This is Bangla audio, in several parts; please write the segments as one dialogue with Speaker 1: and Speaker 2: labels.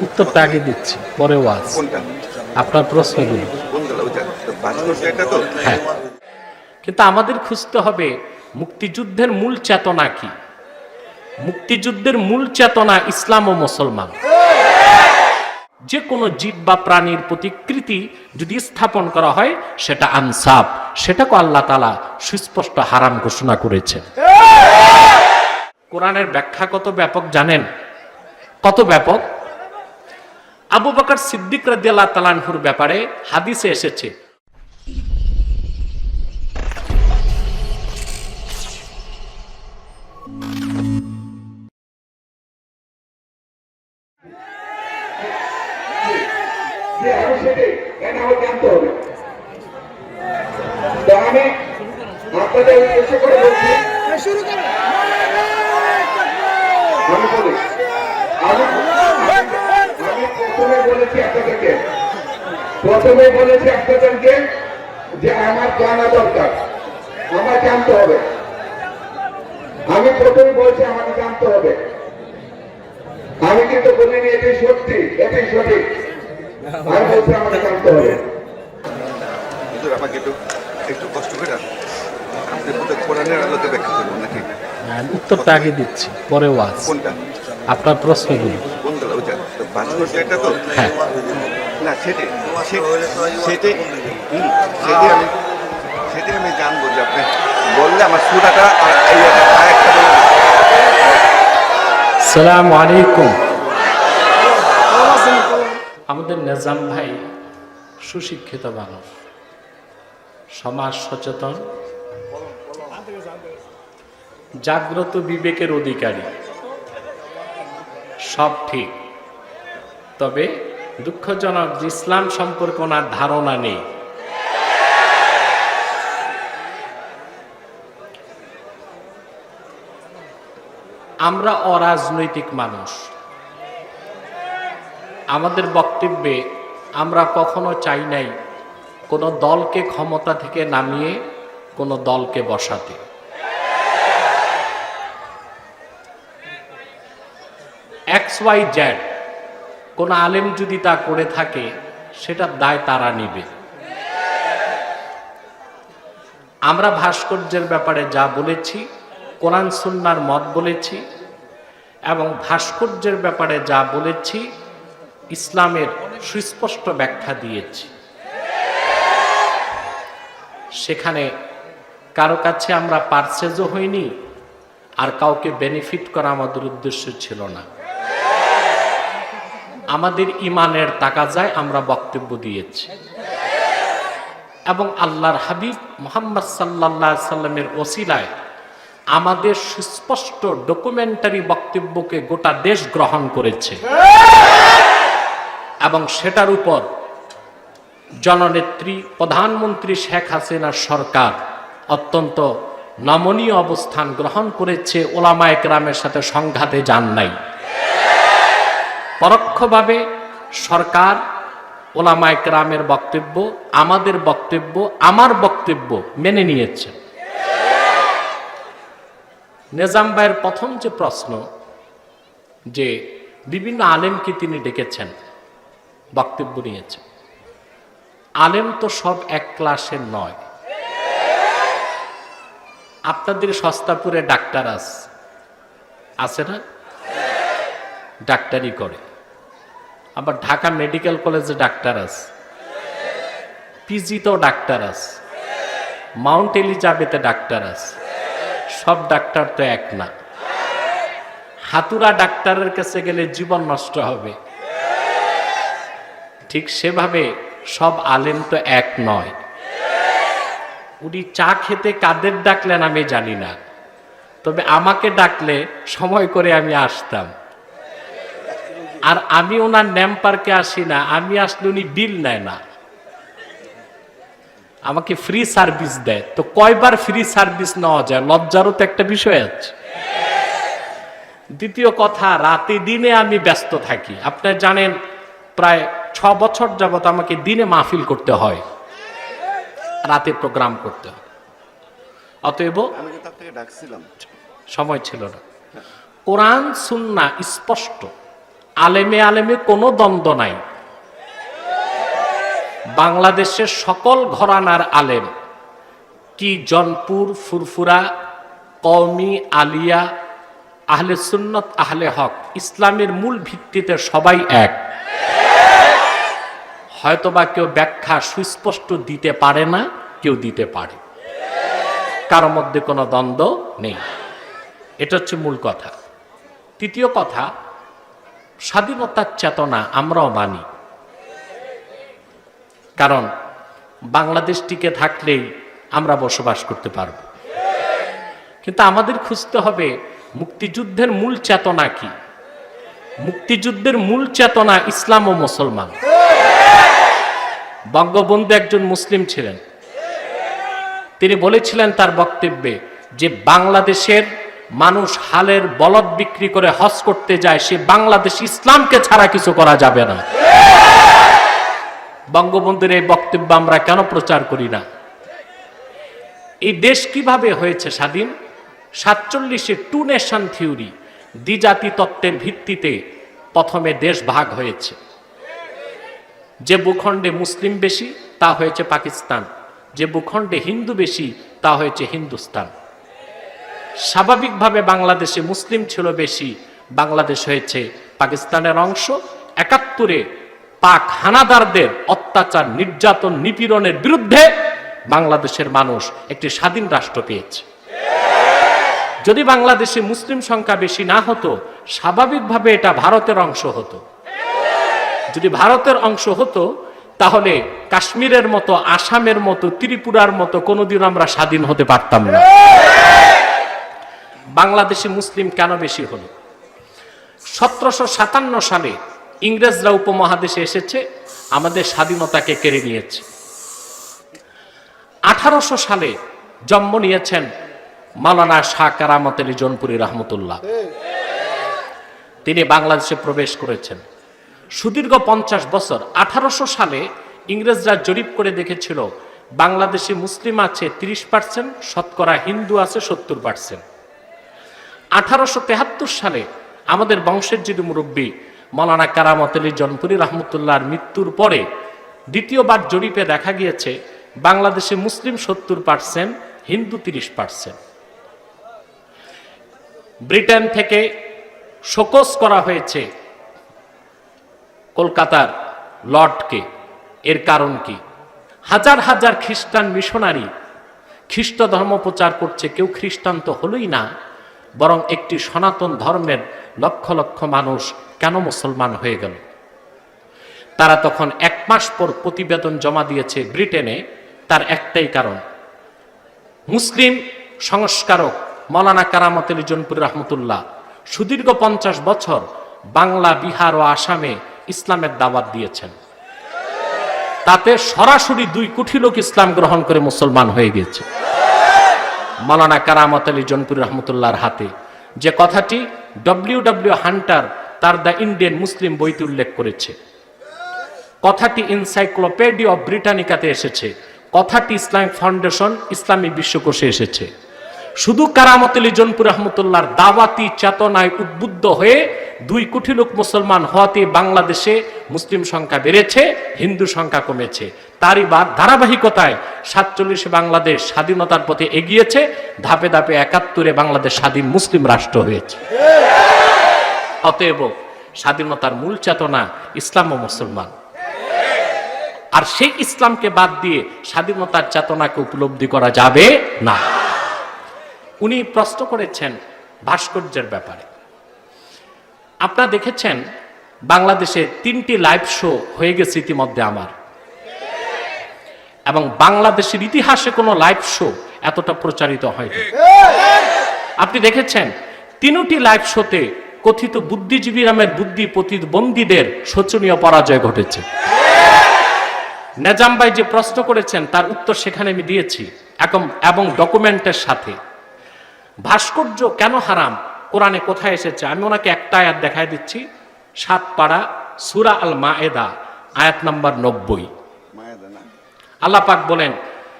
Speaker 1: উত্তরটা আগে দিচ্ছি পরে ওয়াজ আপনার প্রশ্নগুলো। হ্যাঁ। কিন্তু আমাদের খুঁজতে হবে মুক্তিযুদ্ধের মূল চেতনা কি? মুক্তিযুদ্ধের মূল চেতনা ইসলাম ও মুসলমান। যে কোনো জীব বা প্রাণীর প্রতিকৃতি যদি স্থাপন করা হয়, সেটা আনসাব। সেটাকে আল্লাহ তালা সুস্পষ্ট হারাম ঘোষণা করেছেন। কোরআনের ব্যাখ্যা কত ব্যাপক জানেন? কত ব্যাপক? আবু বকর সিদ্দিক রাদিয়াল্লাহু তালানহুর ব্যাপারে হাদিসে এসেছে।
Speaker 2: যে আমার জানা দরকার আমার জানতে হবে। আমি প্রথমে বলছি আমাকে জানতে হবে। আমি কিন্তু বলিনি এটাই সত্যি এটাই সঠিক। আমি বলছি আমাকে জানতে হবে।
Speaker 3: আমাকে একটু একটু কষ্ট করে আপনি বোধহয় কোরআনের আলোতে ব্যাখ্যা করবেন নাকি?
Speaker 1: উত্তরটা আগে দিচ্ছি পরে ওয়াজ
Speaker 3: কোনটা?
Speaker 1: আপনার প্রশ্নগুলো।
Speaker 3: ভাস্কর্য এটা তো?
Speaker 1: হ্যাঁ।
Speaker 3: না সেটাই সেটাই সেটাই আমি সেটাই আমি জানব যে আপনি বললে আমার সুরাটা
Speaker 1: সালাম আলাইকুম। আমাদের নিজাম ভাই সুশিক্ষিত মানুষ সমাজ সচেতন জাগ্রত বিবেকের অধিকারী সব ঠিক। তবে দুঃখজনক যে ইসলাম সম্পর্কে ওনার ধারণা নেই। আমরা অরাজনৈতিক মানুষ। আমাদের বক্তব্যে আমরা কখনো চাই নাই কোনো দলকে ক্ষমতা থেকে নামিয়ে কোনো দলকে বসাতে। এক্স ওয়াই জেড কোনো আলেম যদি তা করে থাকে, সেটার দায় তারা নিবে। আমরা ভাস্কর্যের ব্যাপারে যা বলেছি, কোরআন, সুন্নার মত বলেছি, এবং ভাস্কর্যের ব্যাপারে যা বলেছি, ইসলামের সুস্পষ্ট ব্যাখ্যা দিয়েছি। সেখানে কারও কাছে আমরা পারচেজও হইনি, আর কাউকে বেনিফিট করা আমাদের উদ্দেশ্য ছিল না। আমাদের ইমানের টাকা যায় আমরা বক্তব্য দিয়েছি। এবং আল্লাহর হাবিব মোহাম্মদ সাল্লাহ সাল্লামের ওসিলায় আমাদের সুস্পষ্ট ডকুমেন্টারি বক্তব্যকে গোটা দেশ গ্রহণ করেছে। এবং সেটার উপর জননেত্রী, প্রধানমন্ত্রী শেখ হাসিনার সরকার অত্যন্ত নমনীয় অবস্থান গ্রহণ করেছে, ওলামায় গ্রামের সাথে সংঘাতে যান নাই। পরোক্ষভাবে সরকার, ওলামায় গ্রামের বক্তব্য, আমাদের বক্তব্য, আমার বক্তব্য মেনে নিয়েছে। নিজাম ভাইয়ের প্রথম যে প্রশ্ন, যে বিভিন্ন আলেমকে তিনি ডেকেছেন, বক্তব্য নিয়েছেন। আলেম তো সব এক ক্লাসের নয়। আপনাদের সস্তাপুরে ডাক্তার আছে আছে না? ডাক্তারি করে। আবার ঢাকা মেডিকেল কলেজে ডাক্তার আছে। পিজিতেও ডাক্তার আছে। মাউন্ট এলিজাবেথে ডাক্তার আছে। সব ডাক্তার তো এক না। হাতুরা ডাক্তারের কাছে গেলে জীবন নষ্ট হবে। ঠিক সেভাবে সব আলেম তো এক নয়। উনি চা খেতে কাদের ডাকলেন আমি জানি না। তবে আমাকে ডাকলে সময় করে আমি আসতাম। আর আমি ওনার ন্যাম পার্কে আসি না আমি আসলে উনি বিল নেয় না। আমাকে ফ্রি সার্ভিস দেয়। তো কয়বার ফ্রি সার্ভিস নেওয়া যায়? লজ্জারও তো একটা বিষয় আছে। দ্বিতীয় কথা রাতে দিনে আমি ব্যস্ত থাকি। আপনি জানেন প্রায় ছ বছর যাবত আমাকে দিনে মাহফিল করতে হয়। রাতে প্রোগ্রাম করতে হয়। অতএব সময় ছিল না। কোরআন সুন্না স্পষ্ট। আলেমে আলেমে কোনো দ্বন্দ্ব নাই। বাংলাদেশের সকল ঘরানার আলেম, কি জনপুর, ফুরফুরা, কওমি, আলিয়া, আহলে সুন্নত, আহলে হক, ইসলামের মূল ভিত্তিতে সবাই এক। হয়তোবা কেউ ব্যাখ্যা সুস্পষ্ট দিতে পারে না, কেউ দিতে পারে। কারও মধ্যে কোনো দ্বন্দ্ব নেই। এটা হচ্ছে মূল কথা। তৃতীয় কথা স্বাধীনতার চেতনা আমরাও মানি। কারণ বাংলাদেশ টিকে থাকলেই আমরা বসবাস করতে পারব। কিন্তু আমাদের খুঁজতে হবে মুক্তিযুদ্ধের মূল চেতনা কি? মুক্তিযুদ্ধের মূল চেতনা ইসলাম ও মুসলমান। বঙ্গবন্ধু একজন মুসলিম ছিলেন। তিনি বলেছিলেন তার বক্তব্যে যে বাংলাদেশের মানুষ হালের বলদ বিক্রি করে হজ করতে যায়, সে বাংলাদেশ ইসলামকে ছাড়া কিছু করা যাবে না। বঙ্গবন্ধুর এই বক্তব্য আমরা কেন প্রচার করি না? এই দেশ কীভাবে হয়েছে স্বাধীন? সাতচল্লিশে টু নেশন থিওরি দ্বিজাতি তত্ত্বের ভিত্তিতে প্রথমে দেশ ভাগ হয়েছে। যে ভূখণ্ডে মুসলিম বেশি, তা হয়েছে পাকিস্তান। যে ভূখণ্ডে হিন্দু বেশি, তা হয়েছে হিন্দুস্তান। স্বাভাবিকভাবে বাংলাদেশে মুসলিম ছিল বেশি, বাংলাদেশ হয়েছে পাকিস্তানের অংশ। একাত্তরে পাক হানাদারদের অত্যাচার, নির্যাতন, নিপীড়নের বিরুদ্ধে বাংলাদেশের মানুষ একটি স্বাধীন রাষ্ট্র পেয়েছে। যদি বাংলাদেশে মুসলিম সংখ্যা বেশি না হতো, স্বাভাবিকভাবে এটা ভারতের অংশ হতো। যদি ভারতের অংশ হতো, তাহলে কাশ্মীরের মতো, আসামের মতো, ত্রিপুরার মতো কোনোদিন আমরা স্বাধীন হতে পারতাম না। বাংলাদেশে মুসলিম কেন বেশি হলো? সতেরোশো সাতান্ন সালে ইংরেজরা উপমহাদেশে এসেছে, আমাদের স্বাধীনতাকে কেড়ে নিয়েছে। আঠারোশো সালে জন্ম নিয়েছেন মালানা শাহ কারামত আলী জনপুরি রহমতুল্লাহ। তিনি বাংলাদেশে প্রবেশ করেছেন। সুদীর্ঘ পঞ্চাশ বছর, আঠারোশো সালে ইংরেজরা জরিপ করে দেখেছিল, বাংলাদেশে মুসলিম আছে তিরিশ পার্সেন্ট শতকরা হিন্দু আছে সত্তর পার্সেন্ট আঠারোশো সালে আমাদের বংশের যদি মুরব্বী মৌলানা কারামত আলী জনপুরি রহমতুল্লাহর মৃত্যুর পরে দ্বিতীয়বার জরিপে দেখা গিয়েছে, বাংলাদেশে মুসলিম সত্তর পার্সেন্ট হিন্দু তিরিশ পার্সেন্ট ব্রিটেন থেকে শোকস করা হয়েছে কলকাতার লর্ডকে। এর কারণ কি? হাজার হাজার খ্রিস্টান মিশনারি খ্রিস্ট ধর্ম প্রচার করছে, কেউ খ্রিস্টান তো হলোই না বরং একটি সনাতন ধর্মের লক্ষ লক্ষ মানুষ কেন মুসলমান হয়ে গেল? তারা তখন এক মাস পর প্রতিবেদন জমা দিয়েছে ব্রিটেনে, তার একটাই কারণ। মুসলিম সংস্কারক মৌলানা কারামত জনপুর রহমতুল্লাহ সুদীর্ঘ পঞ্চাশ বছর বাংলা, বিহার ও আসামে ইসলামের দাওয়াত দিয়েছেন। তাতে সরাসরি দুই কোটি লোক ইসলাম গ্রহণ করে মুসলমান হয়ে গিয়েছে। মালানা কারামত আলী জনপুর রহমতুল্লাহর হাতে। যে কথাটি ডব্লিউ ডব্লিউ হান্টার, তার দ্য ইন্ডিয়ান মুসলিম বইতে উল্লেখ করেছে। কথাটি এনসাইক্লোপেডিয়া অফ ব্রিটানিকাতে এসেছে। কথাটি ইসলামিক ফাউন্ডেশন, ইসলামী বিশ্বকোষে এসেছে। শুধু কারামত আলী জনপুর রহমতুল্লাহর দাওয়াতি চেতনায় উদ্বুদ্ধ হয়ে দুই কোটি লোক মুসলমান হওয়াতে বাংলাদেশে মুসলিম সংখ্যা বেড়েছে, হিন্দু সংখ্যা কমেছে। তারই ধারাবাহিকতায় সাতচল্লিশে বাংলাদেশ স্বাধীনতার পথে এগিয়েছে, ধাপে ধাপে একাত্তরে বাংলাদেশ স্বাধীন মুসলিম রাষ্ট্র হয়েছে। অতএব স্বাধীনতার মূল চেতনা ইসলাম ও মুসলমান। আর সেই ইসলামকে বাদ দিয়ে স্বাধীনতার চেতনাকে উপলব্ধি করা যাবে না। উনি প্রশ্ন করেছেন ভাস্কর্যের ব্যাপারে। আপনারা দেখেছেন, বাংলাদেশে তিনটি লাইভ শো হয়ে গেছে ইতিমধ্যে আমার। এবং বাংলাদেশের ইতিহাসে কোনো লাইভ শো এতটা প্রচারিত হয়নি। আপনি দেখেছেন, তিনটি লাইভ শোতে কথিত বুদ্ধিজীবী নামের বুদ্ধি প্রতিবন্ধীদের শোচনীয় পরাজয় ঘটেছে। নেজাম ভাই যে প্রশ্ন করেছেন, তার উত্তর সেখানে আমি দিয়েছি এবং এবং ডকুমেন্টের সাথে। ভাস্কর্য কেন হারাম? কোরআনে কোথায় এসেছে? আমি ওনাকে একটা আয়াত দেখায় দিচ্ছি সাত পাড়া সুরা আল মায়েদা আয়াত নাম্বার নব্বই। আল্লাহ পাক বলেন,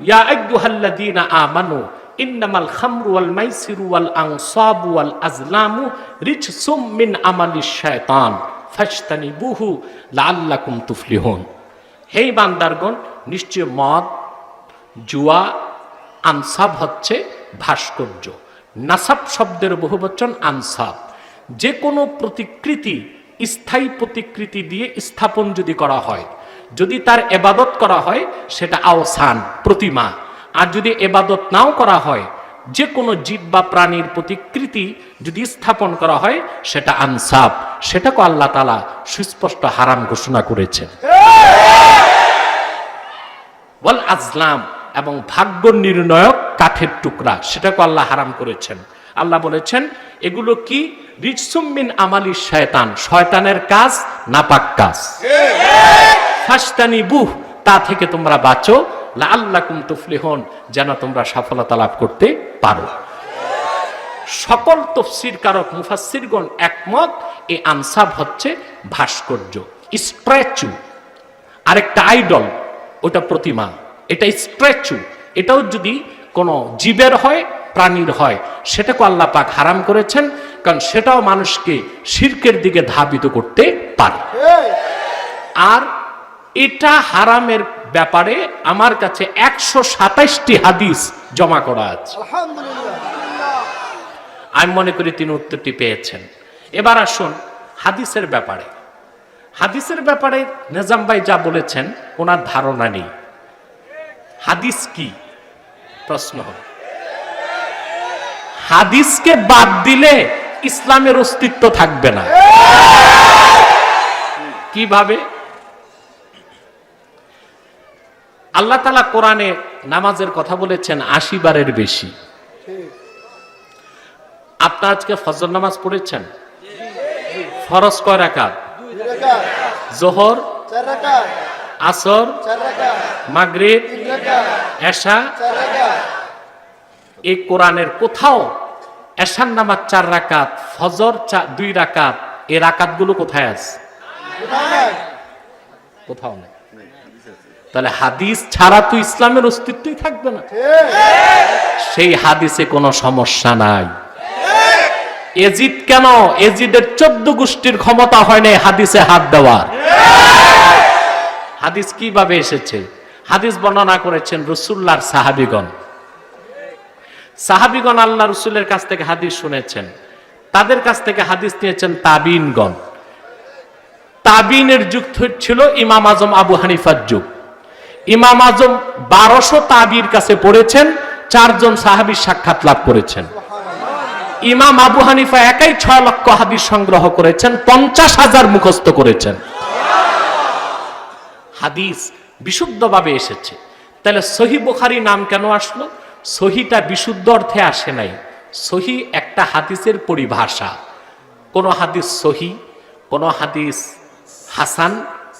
Speaker 1: ইয়া আইয়ুহাল্লাযীনা আমানু, ইন্নামাল খামরু ওয়াল মাইসিরু ওয়াল আনসাবু ওয়াল আজলামু রিজসুম মিন আমালিশ শায়তান ফাস্তানি বুহু লাল্লাকুম তুফলিহন। হেই বান্দারগণ, নিশ্চয় মদ, জুয়া, আনসাব হচ্ছে ভাস্কর্য। নাসাব শব্দের বহুবচন আনসাব। যে কোনো প্রতিকৃতি, স্থায়ী প্রতিকৃতি দিয়ে স্থাপন যদি করা হয় যদি তার এবাদত করা হয়, সেটা আওসান, প্রতিমা। আর যদি এবাদত নাও করা হয় যে কোনো জীব বা প্রাণীর প্রতিকৃতি যদি স্থাপন করা হয়, সেটা আনসাব। সেটাকে আল্লাহ তালা সুস্পষ্ট হারাম ঘোষণা করেছেন বল আজলাম এবং ভাগ্য নির্ণয়ক কাঠের টুকরা, সেটাকে আল্লাহ হারাম করেছেন। আল্লাহ বলেছেন, এগুলো কি? রিজসুম্মিন আমালি শয়তান। শয়তানের কাজ নাপাক কাজ। ফাস্তানি বুহ তা থেকে তোমরা বাঁচো। লাল্লাকুম তুফলিহন যেন তোমরা সফলতা লাভ করতে পারো। সকল তফসির কারক মুফাসিরগণ একমত এই আনসাব হচ্ছে ভাস্কর্য স্ট্র্যাচু আরেকটা আইডল ওটা প্রতিমা এটা স্ট্র্যাচু এটাও যদি কোনো জীবের হয় প্রাণীর হয় সেটাকে আল্লাহ পাক হারাম করেছেন কারণ সেটাও মানুষকে শির্কের দিকে ধাবিত করতে পারে। আর এটা হারামের ব্যাপারে আমার কাছে একশো সাতাইশটি হাদিস জমা করা আছে। আমি মনে করি তিনি উত্তরটি পেয়েছেন। এবার আসুন হাদিসের ব্যাপারে। হাদিসের ব্যাপারে নিজাম ভাই যা বলেছেন ওনার ধারণা নেই। হাদিস কি? প্রশ্ন হাদিসকে বাদ দিলে ইসলামের অস্তিত্ব থাকবে না। কীভাবে? আল্লাহ তালা কোরআনে নামাজের কথা বলেছেন আশি বারের বেশি। আপনার আজকে ফজর নামাজ পড়েছেন? ফরজ কয় রাকাত? জোহর, আসর, মাগরিব, এশা। এই কোরআনের কোথাও এশার নামাজ চার রাকাত, ফজর দুই রাকাত, এই রাকাতগুলো কোথায় আছে? কোথাও নেই। তাহলে হাদিস ছাড়া তো ইসলামের অস্তিত্বই থাকবে না। সেই হাদিসে কোনো সমস্যা নাই। এজিদ কেন? এজিদের চোদ্দ গোষ্ঠীর ক্ষমতা হয় নাই হাদিসে হাত দেওয়ার। হাদিস কীভাবে এসেছে? হাদিস বর্ণনা করেছেন রসুল্লার সাহাবিগণ। সাহাবিগণ আল্লাহ রসুলের কাছ থেকে হাদিস শুনেছেন। তাদের কাছ থেকে হাদিস নিয়েছেন তাবিনগণ। তাবিনের যুগ ছিল ইমাম আজম আবু হানিফার যুগ। ইমাম আজম বারোশো তাবির কাছে পড়েছেন, চারজন সাহাবির সাক্ষাৎ লাভ করেছেন। ইমাম আবু হানিফা একাই ছয় লক্ষ হাদিস সংগ্রহ করেছেন, পঞ্চাশ হাজার মুখস্থ করেছেন। হাদিস বিশুদ্ধভাবে এসেছে। তাহলে সহি বুখারি নাম কেন আসলো? সহিটা বিশুদ্ধ অর্থে আসে নাই। সহি একটা হাদিসের পরিভাষা। কোন হাদিস সহি, কোন হাদিস হাসান,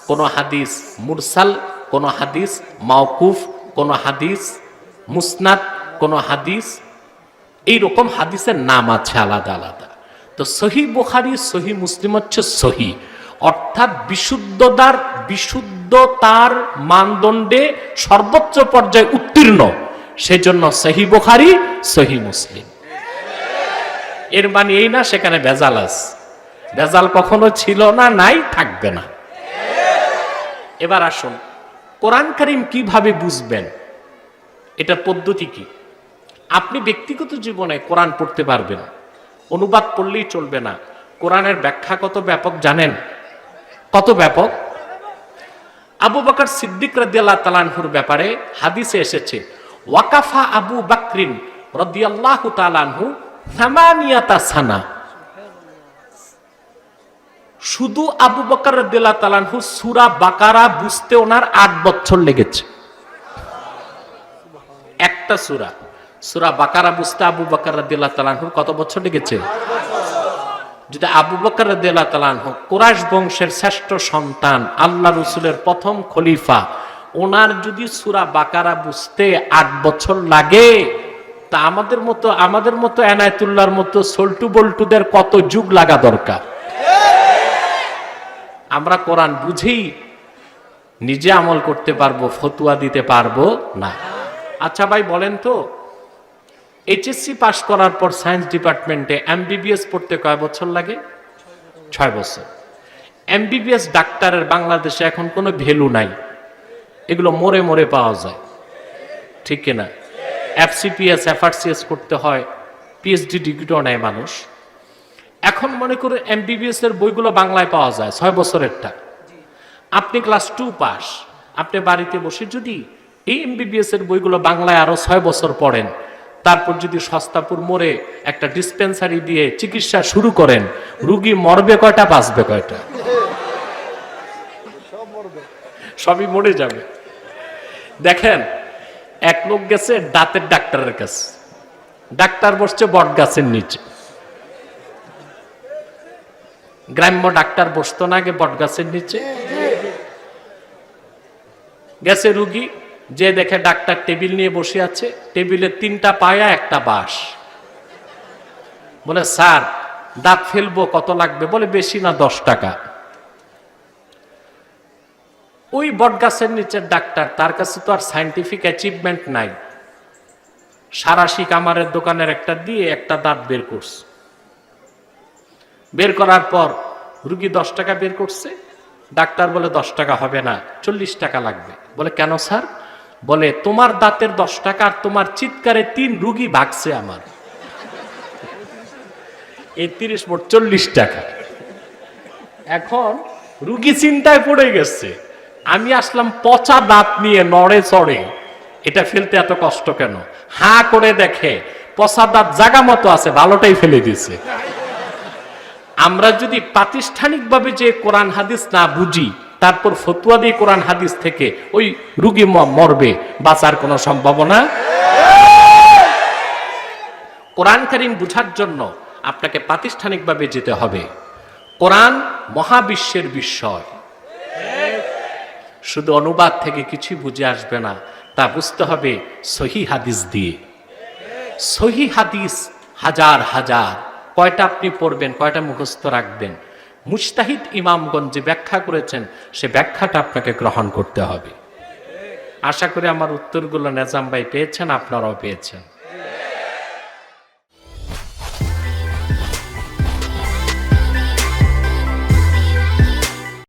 Speaker 1: কোন হাদিস মুরসাল কোন হাদিস মাওকুফ, কোন হাদিস মুসনাদ, কোন হাদিস, এইরকম হাদিসের নাম আছে আলাদা আলাদা। তো সহি বুখারি, সহি মুসলিম হচ্ছে সহি। অর্থাৎ বিশুদ্ধতার বিশুদ্ধতার মানদণ্ডে সর্বোচ্চ পর্যায়ে উত্তীর্ণ। সেজন্য সহি বুখারি, সহি মুসলিম। এর মানে এই না, সেখানে ভেজাল আছে। ভেজাল কখনো ছিল না, নাই, থাকবে না। এবার আসুন। কোরআন কারিম কীভাবে বুঝবেন? এটা পদ্ধতি কি? আপনি ব্যক্তিগত জীবনে কোরআন পড়তে পারবেন। অনুবাদ পড়লেই চলবে না। কোরআনের ব্যাখ্যা কত ব্যাপক জানেন? কত ব্যাপক? আবু বকর সিদ্দিক রাদিয়াল্লাহ তালানহুর ব্যাপারে হাদিসে এসেছে, ওয়াকাফা আবু বাকরিন রদিয়াল্লাহু তালানহু সামানিয়াতা সানা। শুধু আবু বকর রদিয়াল্লাহ তালানহু সুরা বাকারা বুঝতে ওনার আট বছর লেগেছে। একটা সুরা। সুরা বাকারা বুঝতে আবু বকর রাদিয়াল্লাহু তাআলাহুর কত বছর লেগেছে? যদি আবু বকর রাদিয়াল্লাহু তাআলাহু কুরাইশ বংশের শ্রেষ্ঠ সন্তান, আল্লাহ রসুলের প্রথম খলিফা, ওনার যদি সুরা বাকারা বুঝতে আট বছর লাগে, তা আমাদের মতো আমাদের মতো এনায়তুল্লাহর মতো সল্টু বল্টুদের কত যুগ লাগা দরকার? আমরা কোরআন বুঝেই নিজে আমল করতে পারব, ফতুয়া দিতে পারব না। আচ্ছা ভাই, বলেন তো এইচএসসি পাশ করার পর সায়েন্স ডিপার্টমেন্টে এমবিবিএস পড়তে কয় বছর লাগে? ছয় বছর। এমবিবিএস ডাক্তারের বাংলাদেশে এখন কোনো ভ্যালু নাই। এগুলো মরে মরে পাওয়া যায়। ঠিক কিনা? এফসিপিএস এফআরসিএস করতে হয়। পিএইচডি ডিগ্রিও নেয় মানুষ। এখন মনে করে এমবিবিএস এর বইগুলো বাংলায় পাওয়া যায় ছয় বছরেরটা। আপনি ক্লাস টু পাস আপনি বাড়িতে বসে যদি এই এমবিবিএস এর বইগুলো বাংলায় আরও ছয় বছর পড়েন তারপর যদি সস্তাপুর মোড়ে একটা ডিসপেন্সারি দিয়ে চিকিৎসা শুরু করেন রুগী মরবে কয়টা বাঁচবে কয়টা? সবই মরে যাবে। দেখেন এক লোক গেছে দাঁতের ডাক্তারের কাছে। ডাক্তার বসছে বট গাছের নিচে। গ্রাম্য ডাক্তার বসতো না আগে বট গাছের নিচে। গেছে রুগী, যে দেখে ডাক্তার টেবিল নিয়ে বসে আছে, টেবিলে তিনটা পায়া, একটা বাঁশ। বলে, স্যার, দাঁত ফেলব, কত লাগবে? বলে, বেশি না, দশ টাকা। ওই বটগাছের নিচের ডাক্তার, তার কাছে তো আর সাইন্টিফিক অ্যাচিভমেন্ট নাই। সারাশি কামারের দোকানের একটা দিয়ে একটা দাঁত বের করছে। বের করার পর রুগী দশ টাকা বের করছে, ডাক্তার বলে দশ টাকা হবে না, চল্লিশ টাকা লাগবে। বলে, কেন স্যার? বলে, তোমার দাঁতের দশ টাকা আর তোমার চিৎকারে তিন রুগী ভাগছে আমার। এই তিরিশ মোট চল্লিশ টাকা। এখন রুগী চিন্তায় পড়ে গেছে। আমি আসলাম পচা দাঁত নিয়ে নড়ে চড়ে। এটা ফেলতে এত কষ্ট কেন? হা করে দেখে, পচা দাঁত জাগা মতো আছে, ভালোটাই ফেলে দিছে আমরা যদি প্রাতিষ্ঠানিকভাবে যে কোরআন হাদিস না বুঝি, তারপর ফতুয়া দিয়ে কোরআন হাদিস থেকে ওই রুগী মরবে, বাঁচার কোনো সম্ভাবনা? কোরআন কারিম বুঝার জন্য আপনাকে প্রাতিষ্ঠানিকভাবে যেতে হবে। কোরআন মহাবিশ্বের বিস্ময়। শুধু অনুবাদ থেকে কিছুই বুঝে আসবে না, তা বুঝতে হবে সহি হাদিস দিয়ে। সহি হাদিস হাজার হাজার কয়টা আপনি পড়বেন, কয়টা মুখস্থ রাখবেন? মুস্তাহিদ ইমামগঞ্জ যে ব্যাখ্যা করেছেন, সে ব্যাখ্যাটা আপনাকে গ্রহণ করতে হবে। আশা করি আমার উত্তরগুলো নেজাম ভাই পেয়েছেন, আপনারাও পেয়েছেন।